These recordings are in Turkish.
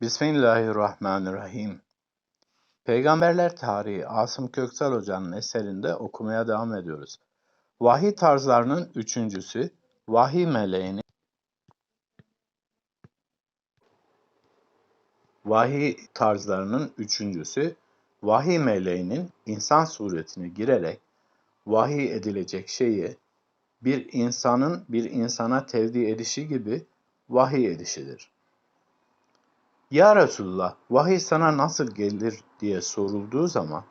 Bismillahirrahmanirrahim. Peygamberler Tarihi Asım Köksal Hoca'nın eserinde okumaya devam ediyoruz. Vahiy tarzlarının üçüncüsü, vahiy meleğinin Vahiy tarzlarının üçüncüsü, vahiy meleğinin insan suretine girerek vahiy edilecek şeyi bir insanın bir insana tevdi edişi gibi vahiy edişidir. Ya Resulullah, vahiy sana nasıl gelir diye sorulduğu zaman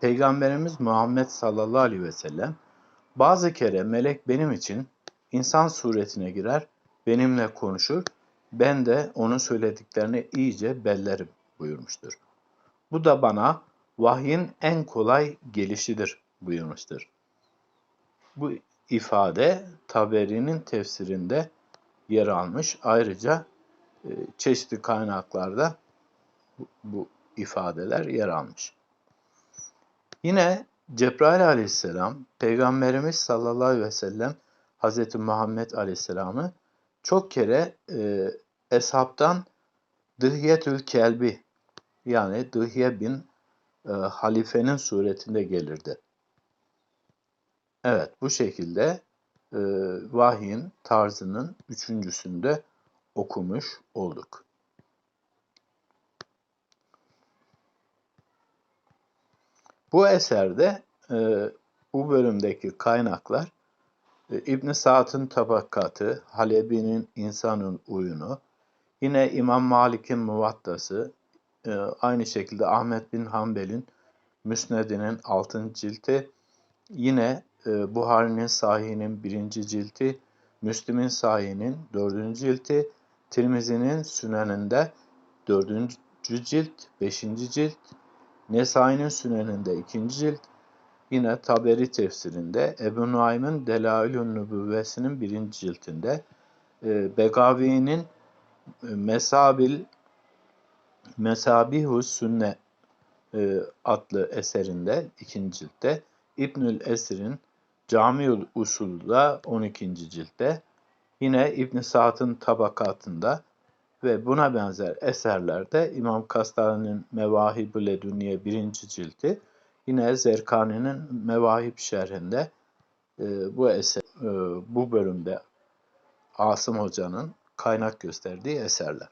Peygamberimiz Muhammed sallallahu aleyhi ve sellem bazı kere melek benim için insan suretine girer, benimle konuşur, ben de onun söylediklerini iyice bellerim buyurmuştur. Bu da bana vahyin en kolay gelişidir buyurmuştur. Bu ifade Taberi'nin tefsirinde yer almış. Ayrıca çeşitli kaynaklarda bu, ifadeler yer almış. Yine Cebrail aleyhisselam, Peygamberimiz sallallahu aleyhi ve sellem Hz. Muhammed aleyhisselamı çok kere e, eshabtan Dıhyetül Kelbi yani Dıhye bin e, halifenin suretinde gelirdi. Evet bu şekilde e, vahyin tarzının üçüncüsünde okumuş olduk. Bu eserde e, bu bölümdeki kaynaklar e, İbn Sa'd'ın tabakatı, Halebi'nin insanın uyunu, yine İmam Malik'in muvattası, e, aynı şekilde Ahmet bin Hanbel'in Müsned'inin 6. cilti, yine e, Buhari'nin sahihinin 1. cilti, Müslim'in sahihinin 4. cilti, Tirmizi'nin Süneninde 4. cilt, 5. cilt, Nesai'nin Süneninde 2. cilt, yine Taberi tefsirinde, Ebu Nuaym'ın Delailün Nübüvvesi'nin 1. ciltinde, e, Begavi'nin e, Mesabil Mesabihus Sünne e, adlı eserinde 2. ciltte, İbnül Esir'in Camiül Usul'da 12. ciltte, Yine İbn Sa'd'ın tabakatında ve buna benzer eserlerde İmam Kastani'nin Mevahib-ü Leduniye 1. cilti, yine Zerkani'nin Mevahib şerhinde e, bu eser, e, bu bölümde Asım Hoca'nın kaynak gösterdiği eserler.